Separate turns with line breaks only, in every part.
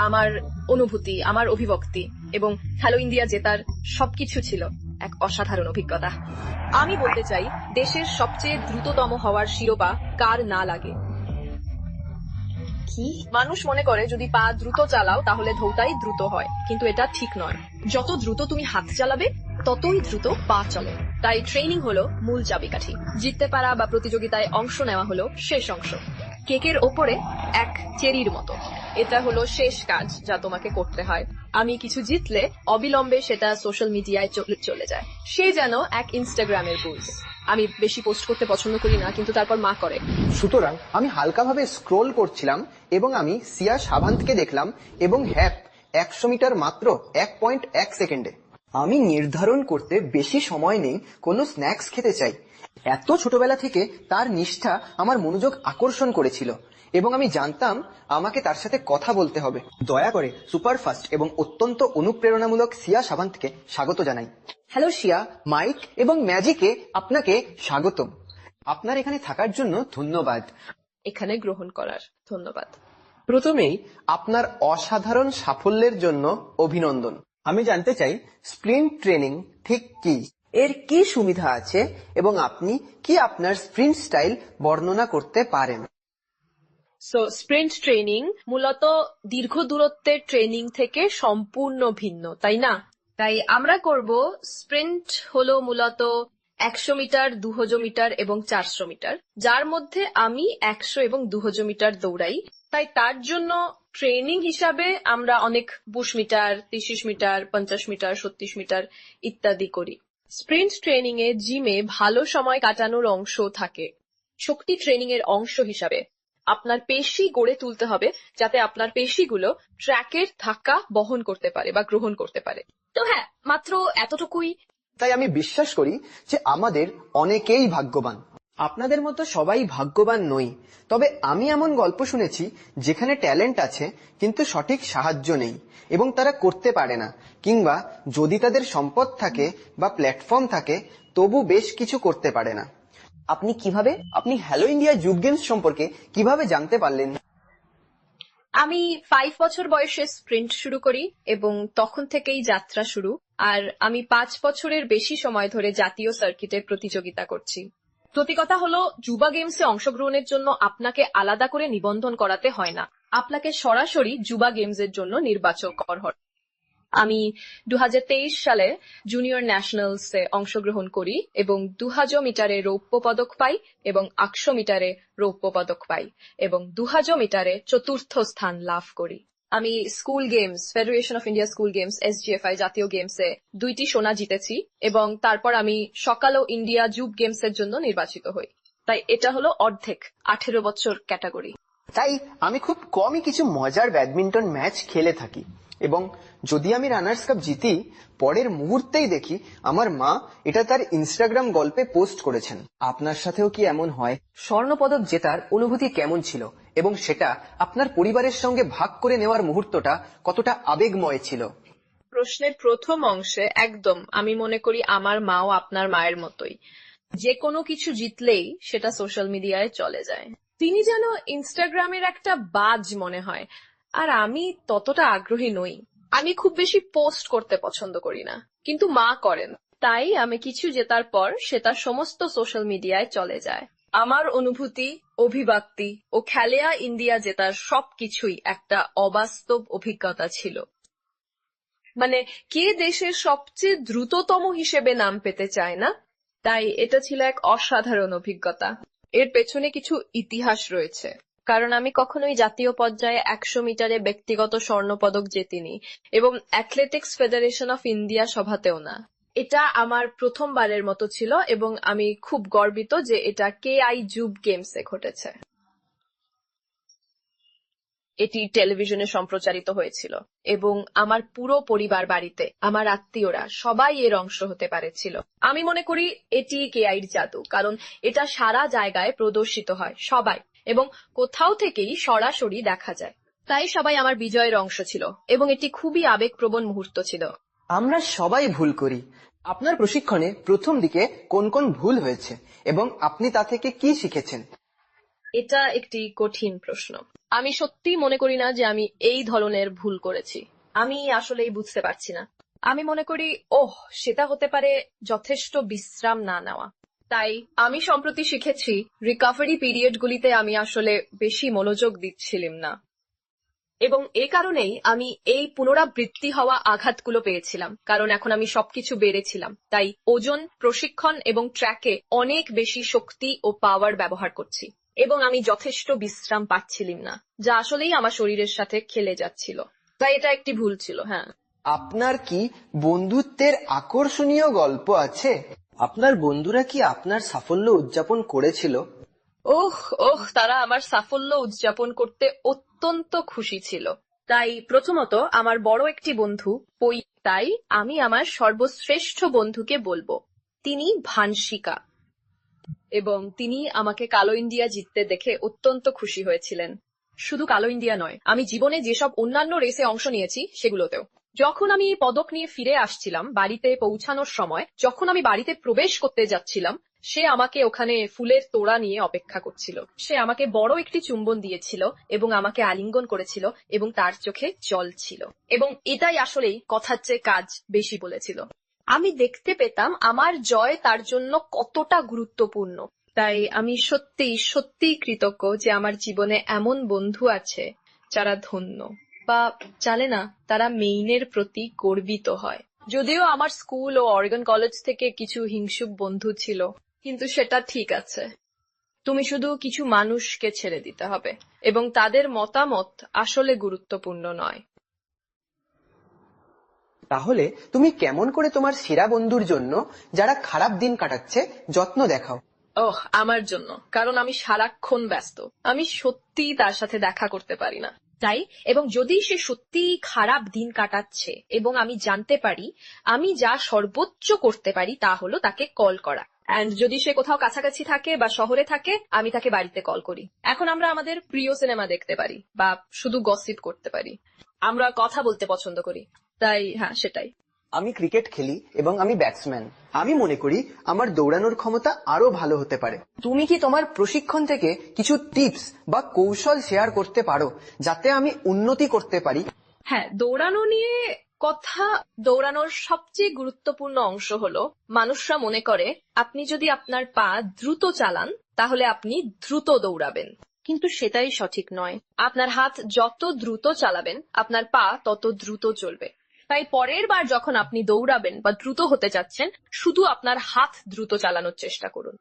আমার অনুভূতি আমার অভিব্যক্তি এবং হ্যালো ইন্ডিয়া জেতার সবকিছু ছিল এক অসাধারণ অভিজ্ঞতা। আমি বলতে চাই দেশের সবচেয়ে দ্রুততম হওয়ার শিরোপা কার না লাগে? কি? মানুষ মনে করে যদি পা দ্রুত চালাও তাহলে ধৌতাই দ্রুত হয় কিন্তু এটা ঠিক নয়। যত দ্রুত তুমি হাত চালাবে ততই দ্রুত পা চলে। তাই ট্রেনিং হলো মূল চাবিকাঠি। জিততে পারা বা প্রতিযোগিতায় অংশ নেওয়া হলো শেষ অংশ। কেকের ওপরে এক চেরির মতো। এটা হলো শেষ কাজ যা তোমাকে করতে হয়। আমি কিছু জিতলে অবিলম্বে সেটা সোশ্যাল মিডিয়ায় চলে যায়। সে যেন এক ইনস্টাগ্রামের বুঝ আমি বেশি পোস্ট করতে পছন্দ করি না, কিন্তু তারপর মা করে।
সুতরাং আমি হালকাভাবে স্ক্রোল করছিলাম এবং আমি সিয়া সাভান্তকে দেখলাম এবং হ্যাপ একশো মিটার মাত্র এক পয়েন্ট এক সেকেন্ডে। আমি নির্ধারণ করতে বেশি সময় নেই, কোনো স্ন্যাক্স খেতে চাই। এত ছোটবেলা থেকে তার নিষ্ঠা আমার মনোযোগ আকর্ষণ করেছিল এবং আমি জানতাম আমাকে তার সাথে কথা বলতে হবে। দয়া করে সুপারফাস্ট এবং অত্যন্ত অনুপ্রেরণামূলক সিয়া সাভান্তকে স্বাগত জানাই। হ্যালো শিয়া মাইক এবং ম্যাজিকে আপনাকে স্বাগতম। আপনার এখানে থাকার জন্য ধন্যবাদ।
এখানে গ্রহণ করার ধন্যবাদ।
প্রথমেই আপনার অসাধারণ সাফল্যের জন্য অভিনন্দন। আমি জানতে চাই স্প্রিন্ট ট্রেনিং ঠিক কি? এর কি সুবিধা আছে এবং আপনি কি আপনার স্প্রিন্ট স্টাইল বর্ণনা করতে পারেন?
সো স্প্রিন্ট ট্রেনিং মূলত দীর্ঘ দূরত্বের ট্রেনিং থেকে সম্পূর্ণ ভিন্ন, তাই না? তাই আমরা করব স্প্রিন্ট হলো মূলত একশো মিটার দুহজো মিটার এবং চারশো মিটার, যার মধ্যে আমি একশো এবং দুহজো মিটার দৌড়াই। তাই তার জন্য ট্রেনিং হিসাবে আমরা অনেক বুশ মিটার, তিরিশ মিটার, পঞ্চাশ মিটার সত্তিশ মিটার ইত্যাদি করি। স্প্রিন্ট ট্রেনিং এ জিমে ভালো সময় কাটানোর অংশ থাকে। শক্তি ট্রেনিং এর অংশ হিসাবে। আপনার পেশি গড়ে তুলতে হবে যাতে আপনার পেশিগুলো ট্র্যাকের ধাক্কা বহন করতে পারে বা গ্রহণ করতে পারে। তো হ্যাঁ মাত্র এতটুকুই।
তাই আমি বিশ্বাস করি যে আমাদের অনেকেই ভাগ্যবান। আপনাদের মতো সবাই ভাগ্যবান নই। তবে আমি এমন গল্প শুনেছি, যেখানে ট্যালেন্ট আছে, কিন্তু সঠিক সাহায্য নেই, এবং তারা করতে পারে না, কিংবা যদি তাদের সম্পদ থাকে বা প্ল্যাটফর্ম থাকে, তবু বেশ কিছু করতে পারে না। আপনি কীভাবে? আপনি হ্যালো ইন্ডিয়া যুগ গেমস সম্পর্কে কীভাবে জানতে পারলেন?
আমি ফাইভ বছর বয়সে স্প্রিন্ট শুরু করি, এবং তখন থেকেই যাত্রা শুরু, আর আমি পাঁচ বছরের বেশি সময় ধরে জাতীয় সার্কিটে প্রতিযোগিতা করছি। প্রতি কথা হলো, যুবা গেমসে অংশগ্রহণের জন্য আপনাকে আলাদা করে নিবন্ধন করাতে হয় না। আপনাকে সরাসরি যুবা গেমসের জন্য নির্বাচন কর আমি দু হাজার তেইশ সালে জুনিয়র ন্যাশনালসে অংশগ্রহণ করি এবং দু মিটারে রৌপ্য পদক পাই এবং আটশো মিটারে রৌপ্য পদক পাই এবং দু হাজার মিটারে চতুর্থ স্থান লাভ করি। আমি school games federation of India school games SGFI জাতীয় গেমসে দুইটি সোনা জিতেছি এবং তারপর আমি সকাল ও ইন্ডিয়া যুব গেমসের জন্য নির্বাচিত হই। তাই এটা হলো অর্ধেক, আঠেরো বছর ক্যাটাগরি।
তাই আমি খুব কমই কিছু মজার ব্যাডমিন্টন ম্যাচ খেলে থাকি এবং যদি আমি রানার্স কাপ জিতি, পরের মুহূর্তেই দেখি আমার মা এটা তার ইনস্টাগ্রাম গল্পে পোস্ট করেছেন। আপনার সাথেও কি এমন হয়? স্বর্ণপদক জেতার অনুভূতি কেমন ছিল? এবং সেটা আপনার পরিবারের সঙ্গে ভাগ করে নেওয়ার মুহূর্তটা কতটা আবেগময় ছিল?
প্রশ্নের প্রথম অংশে একদম আমি মনে করি আমার মাও আপনার মায়ের মতোই। যে কোনো কিছু জিতলেই সেটা সোশ্যাল মিডিয়ায় চলে যায়। তিনি যেন ইনস্টাগ্রামের একটা বাজ মনে হয়, আর আমি ততটা আগ্রহী নই। আমি খুব বেশি পোস্ট করতে পছন্দ করি না, কিন্তু মা করেন। তাই আমি কিছু জেতার পর সেটা সমস্ত সোশ্যাল মিডিয়ায় চলে যায়। আমার অনুভূতি অভিব্যক্তি ও খেলেয়া ইন্ডিয়া জেতার সবকিছুই একটা অবাস্তব অভিজ্ঞতা ছিল। মানে কে দেশের সবচেয়ে দ্রুততম হিসেবে নাম পেতে চায় না? তাই এটা ছিল এক অসাধারণ অভিজ্ঞতা। এর পেছনে কিছু ইতিহাস রয়েছে। কারণ আমি কখনোই জাতীয় পর্যায়ে একশো মিটারে ব্যক্তিগত স্বর্ণপদক জেতিনি এবং অ্যাথলেটিক্স ফেডারেশন অফ ইন্ডিয়া সভাতেও না। এটা আমার প্রথমবারের মতো ছিল এবং আমি খুব গর্বিত যে এটা কে আই জুব গেমসে ঘটেছে। এটি টেলিভিশনে সম্প্রচারিত হয়েছিল এবং আমার পুরো পরিবার বাড়িতে, আমার আত্মীয়রা সবাই এর অংশ হতে পারেছিল। আমি মনে করি এটি কেআইর জাদু, কারণ এটা সারা জায়গায় প্রদর্শিত হয়, সবাই, এবং কোথাও থেকেই সরাসরি দেখা যায়। তাই সবাই আমার বিজয়ের অংশ ছিল এবং এটি খুবই আবেগপ্রবণ মুহূর্ত ছিল।
আমরা সবাই ভুল করি। আপনার প্রশিক্ষণে প্রথম দিকে কোন কোন ভুল হয়েছে এবং আপনি তা থেকে কি শিখেছেন?
এটা একটি কঠিন প্রশ্ন। আমি সত্যি মনে করি না যে আমি এই ধরনের ভুল করেছি। আমি আসলেই বুঝতে পারছি না। আমি মনে করি, ওহ, সেটা হতে পারে যথেষ্ট বিশ্রাম না নেওয়া। তাই আমি সম্প্রতি শিখেছি রিকভারি পিরিয়ডগুলিতে আমি আসলে বেশি মনোযোগ দিচ্ছিলাম না। এবং এ কারণেই আমি এই পুনরাবৃত্তি হওয়া আঘাতগুলো পেয়েছিলাম, কারণ এখন আমি সবকিছু বেড়েছিলাম। তাই ওজন, প্রশিক্ষণ এবং ট্র্যাকে অনেক বেশি শক্তি ও পাওয়ার ব্যবহার করছি, এবং আমি যথেষ্ট বিশ্রাম পাচ্ছিলাম না, যা আসলেই আমার শরীরের সাথে খেলে যাচ্ছিল। তাই এটা একটি ভুল ছিল হ্যাঁ।
আপনার কি বন্ধুত্বের আকর্ষণীয় গল্প আছে? আপনার বন্ধুরা কি আপনার সাফল্য উদযাপন করেছিল?
ওহ ওহ, তারা আমার সাফল্য উদযাপন করতে অত্যন্ত খুশি ছিল। তাই প্রথমত আমার বড় একটি বন্ধু, পই, তাই আমি আমার সর্বশ্রেষ্ঠ বন্ধুকে বলব। তিনি ভানসিকা এবং তিনি আমাকে কালো ইন্ডিয়া জিততে দেখে অত্যন্ত খুশি হয়েছিলেন। শুধু কালো ইন্ডিয়া নয়, আমি জীবনে যেসব অন্যান্য রেসে অংশ নিয়েছি, সেগুলোতেও। যখন আমি পদক নিয়ে ফিরে আসছিলাম, বাড়িতে পৌঁছানোর সময়, যখন আমি বাড়িতে প্রবেশ করতে যাচ্ছিলাম সে আমাকে ওখানে ফুলের তোড়া নিয়ে অপেক্ষা করছিল। সে আমাকে বড় একটি চুম্বন দিয়েছিল এবং আমাকে আলিঙ্গন করেছিল এবং তার চোখে জল ছিল। এবং এটাই আসলেই কথার চেয়ে কাজ বেশি বলেছিল। আমি দেখতে পেতাম আমার জয় তার জন্য কতটা গুরুত্বপূর্ণ। তাই আমি সত্যি সত্যিই কৃতজ্ঞ যে আমার জীবনে এমন বন্ধু আছে যারা ধন্য। বা জানে না, তারা মেইনের প্রতি গর্বিত হয়। যদিও আমার স্কুল ও অর্গান কলেজ থেকে কিছু হিংসুক বন্ধু ছিল। কিন্তু সেটা ঠিক আছে। তুমি শুধু কিছু মানুষকে ছেড়ে দিতে হবে এবং তাদের মতামত আসলে গুরুত্বপূর্ণ নয়।
তাহলে তুমি কেমন করে তোমার সেরা বন্ধুর জন্য যারা খারাপ দিন কাটাচ্ছে যত্ন দেখাও?
ওহ আমার জন্য কারণ আমি সারাক্ষণ ব্যস্ত। আমি সত্যি তার সাথে দেখা করতে পারি না। তাই এবং যদি সে সত্যি খারাপ দিন কাটাচ্ছে এবং আমি জানতে পারি আমি যা সর্বোচ্চ করতে পারি তা হলো তাকে কল করা। অ্যান্ড যদি সে কোথাও কাছাকাছি থাকে বা শহরে থাকে আমি তাকে বাড়িতে কল করি। এখন আমরা আমাদের প্রিয় সিনেমা দেখতে পারি বা শুধু গসিপ করতে পারি। আমরা কথা বলতে পছন্দ করি তাই হ্যাঁ সেটাই।
আমি ক্রিকেট খেলি এবং আমি ব্যাটসম্যান আমি মনে করি আমার দৌড়ানোর ক্ষমতা আরও ভালো হতে পারে। তুমি কি তোমার প্রশিক্ষণ থেকে কিছু টিপস বা কৌশল শেয়ার করতে পারো যাতে আমি উন্নতি করতে পারি?
হ্যাঁ দৌড়ানো নিয়ে কথা দৌড়ানোর সবচেয়ে গুরুত্বপূর্ণ অংশ হলো, মানুষরা মনে করে, আপনি যদি আপনার পা দ্রুত চালান, তাহলে আপনি দ্রুত দৌড়াবেন। কিন্তু সেটাই সঠিক নয়। আপনার হাত যত দ্রুত চালাবেন, আপনার পা তত দ্রুত চলবে। তাই পরের বার যখন আপনি দৌড়াবেন বা দ্রুত হতে যাচ্ছেন, শুধু আপনার হাত দ্রুত চালানোর চেষ্টা করুন।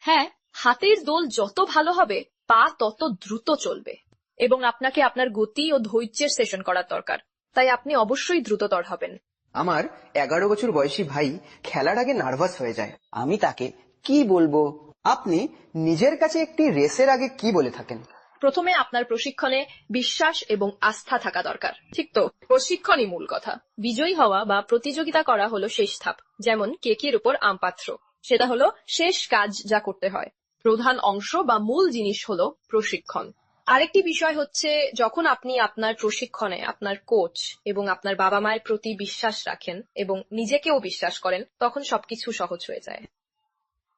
হ্যাঁ হাতের দোল যত ভালো হবে, পা তত দ্রুত চলবে। এবং আপনাকে আপনার গতি ও ধৈর্যের সেশন করার দরকার। তাই আপনি অবশ্যই দ্রুততর হবেন।
আমার এগারো বছর বয়সী ভাই খেলার আগে নার্ভাস হয়ে যায়। আমি তাকে কি বলব? আপনি নিজের কাছে একটি রেসের আগে কি বলে থাকেন?
প্রথমে আপনার প্রশিক্ষণে বিশ্বাস এবং আস্থা থাকা দরকার। ঠিক তো? প্রশিক্ষণই মূল কথা। বিজয়ী হওয়া বা প্রতিযোগিতা করা হলো শেষ ধাপ যেমন কেকের উপর আমপাত্র। সেটা হলো শেষ কাজ যা করতে হয়। প্রধান অংশ বা মূল জিনিস হলো প্রশিক্ষণ। আরেকটি বিষয় হচ্ছে, যখন আপনি আপনার প্রশিক্ষণে আপনার কোচ এবং আপনার বাবা মায়ের প্রতি বিশ্বাস রাখেন এবং নিজেকেও বিশ্বাস করেন, তখন সবকিছু সহজ হয়ে যায়।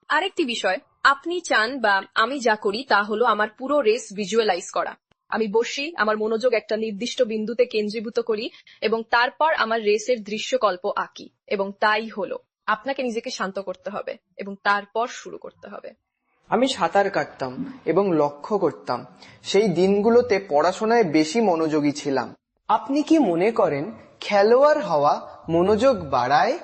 আরেকটি বিষয়, আপনি চান বা আমি যা করি তা হলো আমার পুরো রেস ভিজুয়ালাইজ করা। আমি বসি, আমার মনোযোগ একটা নির্দিষ্ট বিন্দুতে কেন্দ্রীভূত করি এবং তারপর আমার রেসের দৃশ্যকল্প আঁকি এবং তাই হলো। আপনাকে নিজেকে শান্ত করতে হবে এবং তারপর শুরু করতে হবে।
আমি সাঁতার কাটতাম এবং লক্ষ্য করতাম। সেই দিনগুলোতে পড়াশোনায় বেশি মনোযোগী ছিলাম। আপনি কি মনে করেন খেলোয়াড় হওয়া মনোযোগ বাড়ায়?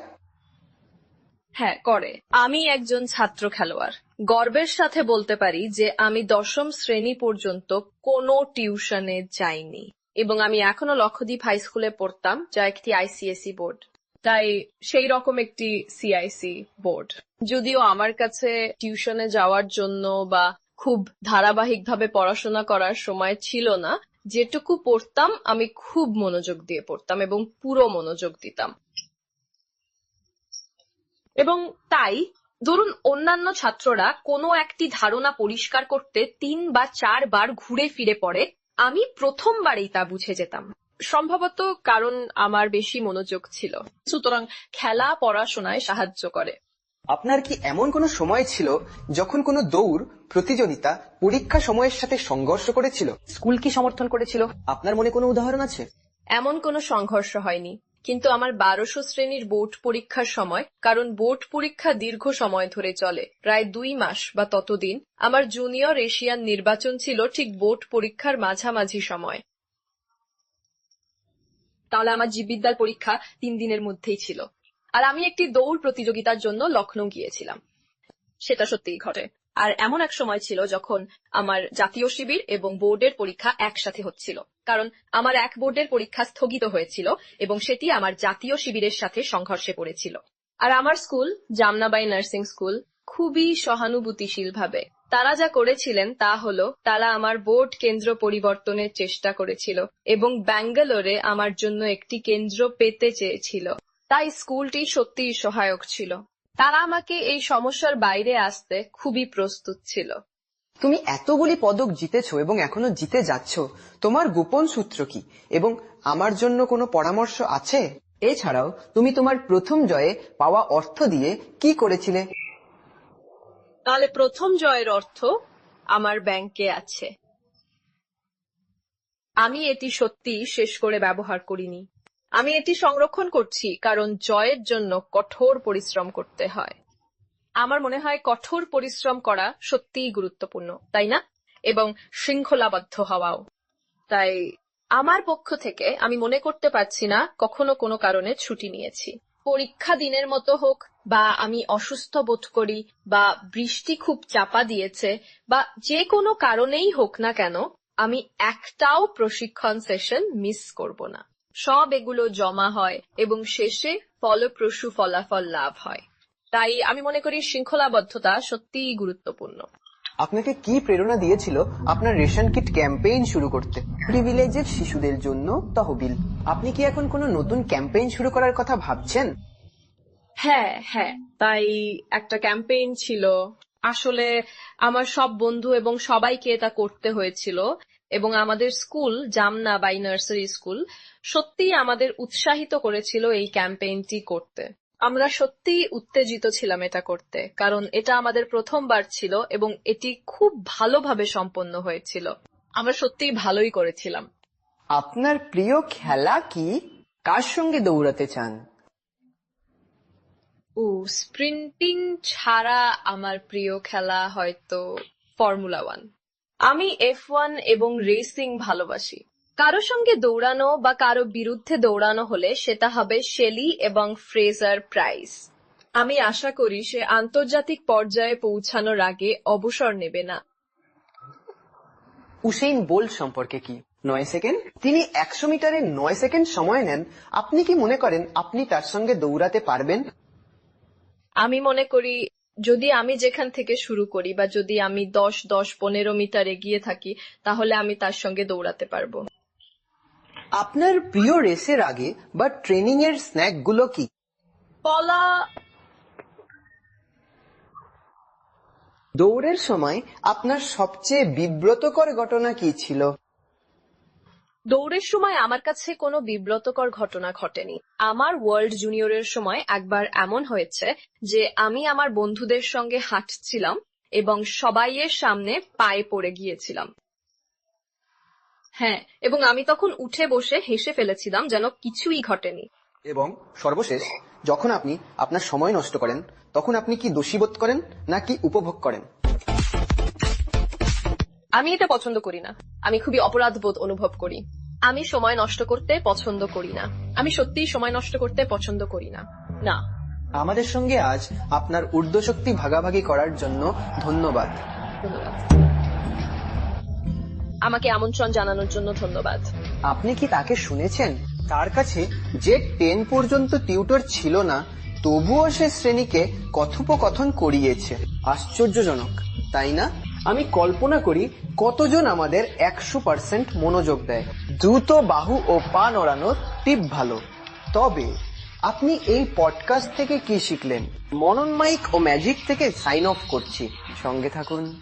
হ্যাঁ করে। আমি একজন ছাত্র খেলোয়াড়। গর্বের সাথে বলতে পারি যে আমি দশম শ্রেণি পর্যন্ত কোনো টিউশনে যাইনি এবং আমি এখনও লক্ষদ্বীপ হাই স্কুলে পড়তাম, যা একটি আইসিএসই বোর্ড। তাই সেই রকম একটি সিআইসি বোর্ড যদিও আমার কাছে টিউশনে যাওয়ার জন্য বা খুব ধারাবাহিকভাবে পড়াশোনা করার সময় ছিল না, যেটুকু পড়তাম আমি খুব মনোযোগ দিয়ে পড়তাম এবং পুরো মনোযোগ দিতাম। এবং তাই ধরুন অন্যান্য ছাত্ররা কোনো একটি ধারণা পরিষ্কার করতে তিন বা চার বার ঘুরে ফিরে পড়ে, আমি প্রথমবারেই তা বুঝে যেতাম। সম্ভবত কারণ আমার বেশি মনোযোগ ছিল। সুতরাং খেলা পড়াশোনায় সাহায্য করে।
আপনার কি এমন কোনো সময় ছিল যখন কোনো দৌড় প্রতিযোগিতা পরীক্ষা সময়ের সাথে সংঘর্ষ করেছিল? স্কুল কি সমর্থন করেছিল? আপনার মনে কোনো উদাহরণ আছে?
এমন কোনো সংঘর্ষ হয়নি। কিন্তু আমার বারোশো শ্রেণির বোর্ড পরীক্ষার সময় কারণ বোর্ড পরীক্ষা দীর্ঘ সময় ধরে চলে প্রায় দুই মাস বা ততদিন আমার জুনিয়র এশিয়ান নির্বাচন ছিল ঠিক বোর্ড পরীক্ষার মাঝামাঝি সময়। তাহলে আমার জীববিদ্যার পরীক্ষা তিন দিনের মধ্যেই ছিল। আর আমি একটি দৌড় প্রতিযোগিতার জন্য লখনৌ গিয়েছিলাম। সেটা সত্যিই ঘটে। আর এমন এক সময় ছিল যখন আমার জাতীয় শিবির এবং বোর্ডের পরীক্ষা একসাথে হচ্ছিল। কারণ আমার এক বোর্ডের পরীক্ষা স্থগিত হয়েছিল এবং সেটি আমার জাতীয় শিবিরের সাথে সংঘর্ষে পড়েছিল। আর আমার স্কুল, জামনাবাই নার্সিং স্কুল, খুবই সহানুভূতিশীল ভাবে তারা যা করেছিলেন তা হলো, তারা আমার বোর্ড কেন্দ্র পরিবর্তনের চেষ্টা করেছিল এবং ব্যাঙ্গালোরে আমার জন্য একটি কেন্দ্র পেতে চেয়েছিল। তাই স্কুলটি সত্যিই সহায়ক ছিল। তারা আমাকে এই সমস্যার বাইরে আসতে খুবই প্রস্তুত ছিল।
তুমি এতগুলি পদক জিতেছো এবং এখনও জিতে যাচ্ছ, তোমার গোপন সূত্র কি? এবং আমার জন্য কোনো পরামর্শ আছে? এছাড়াও, তুমি তোমার প্রথম জয়ে পাওয়া অর্থ দিয়ে কি করেছিলে?
তাহলে প্রথম জয়ের অর্থ আমার ব্যাংকে আছে। আমি এটি সত্যি শেষ করে ব্যবহার করিনি। আমি এটি সংরক্ষণ করছি কারণ জয়ের জন্য কঠোর পরিশ্রম করতে হয়। আমার মনে হয় কঠোর পরিশ্রম করা সত্যিই গুরুত্বপূর্ণ, তাই না? এবং শৃঙ্খলাবদ্ধ হওয়াও। তাই আমার পক্ষ থেকে আমি মনে করতে পারছি না কখনো কোনো কারণে ছুটি নিয়েছি। পরীক্ষা দিনের মতো হোক, বা আমি অসুস্থ বোধ করি, বা বৃষ্টি খুব চাপা দিয়েছে, বা যে কোনো কারণেই হোক না কেন, আমি একটাও প্রশিক্ষণ সেশন মিস করব না। সব এগুলো জমা হয় এবং শেষে ফলপ্রসূ ফলাফল লাভ হয়। তাই আমি মনে করি শৃঙ্খলাবদ্ধতা সত্যিই গুরুত্বপূর্ণ।
আপনাকে কি প্রেরণা দিয়েছিল আপনার রেশন কিট ক্যাম্পেইন শুরু করতে? প্রিভিলেজের শিশুদের জন্য তহবিল। আপনি কি এখন কোনো নতুন ক্যাম্পেইন শুরু করার কথা ভাবছেন?
হ্যাঁ হ্যাঁ তাই একটা ক্যাম্পেইন ছিল। আসলে আমার সব বন্ধু এবং সবাইকে এটা করতে হয়েছিল এবং আমাদের school, Jamuna by Narsee school, সত্যিই আমাদের উৎসাহিত করেছিল এই ক্যাম্পেইনটি করতে। আমরা সত্যিই উত্তেজিত ছিলাম এটা করতে কারণ এটা আমাদের প্রথমবার ছিল এবং এটি খুব ভালোভাবে সম্পন্ন হয়েছিল। আমরা সত্যিই ভালোই করেছিলাম।
আপনার প্রিয় খেলা কি? কার সঙ্গে দৌড়াতে চান?
ও স্প্রিন্টিং ছাড়া আমার প্রিয় খেলা হয়তো ফর্মুলা ওয়ান। আমি এফ ওয়ান এবং রেসিং ভালোবাসি। কারও সঙ্গে দৌড়ানো বা কারও বিরুদ্ধে দৌড়ানো হলে সেটা হবে শেলি এবং ফ্রেজার প্রাইস। আমি আশা করি সে আন্তর্জাতিক পর্যায়ে পৌঁছানোর আগে অবসর নেবে না।
উসেইন বোল্ট সম্পর্কে কি? নয় সেকেন্ড? তিনি একশো মিটারে নয় সেকেন্ড সময় নেন। আপনি কি মনে করেন আপনি তার সঙ্গে দৌড়াতে পারবেন?
আমি মনে করি যদি আমি যেখান থেকে শুরু করি বা যদি আমি দশ দশ পনেরো মিটার এগিয়ে থাকি তাহলে আমি তার সঙ্গে দৌড়াতে পারব।
আপনার প্রিয় রেসের আগে বা ট্রেনিং এর স্ন্যাকগুলো কি?
কলা
দৌড়ের সময় আপনার সবচেয়ে বিব্রতকর ঘটনা কি ছিল?
দৌড়ের সময় আমার কাছে কোনো বিব্রতকর ঘটনা ঘটেনি। আমার ওয়ার্ল্ড জুনিয়রের সময় একবার এমন হয়েছে যে আমি আমার বন্ধুদের সঙ্গে হাঁটছিলাম এবং সবাইয়ের সামনে পায়ে পড়ে গিয়েছিলাম। হ্যাঁ এবং আমি তখন উঠে বসে হেসে ফেলেছিলাম যেন কিছুই ঘটেনি।
এবং সর্বশেষ যখন আপনি আপনার সময় নষ্ট করেন তখন আপনি কি দোষীবোধ করেন নাকি উপভোগ করেন?
আমি এটা পছন্দ করি না। আমি খুবই অপরাধ বোধ অনুভব করি। আমি সময় নষ্ট করতে পছন্দ করি না। আমি সত্যিই সময় নষ্ট করতে পছন্দ করি না। না।
আমাদের সঙ্গে আজ আপনার ঊর্ধ্ব শক্তি ভাগাভাগি করার জন্য ধন্যবাদ।
ধন্যবাদ। আমাকে আমন্ত্রণ জানানোর জন্য ধন্যবাদ।
আপনি কি তাকে শুনেছেন? তার কাছে যে টেন পর্যন্ত টিউটর ছিল না, তবুও সে শ্রেণীকে কথোপকথন করিয়েছে। আশ্চর্যজনক, তাই না? আমি কল্পনা করি, কতজন আমাদের একশো পার্সেন্ট মনোযোগ দেয়। দ্রুত বাহু ও পা নড়ানোর টিপ ভালো। তবে, আপনি এই পডকাস্ট থেকে কি শিখলেন? মনন মাইক ও ম্যাজিক থেকে সাইন অফ করছি। সঙ্গে থাকুন।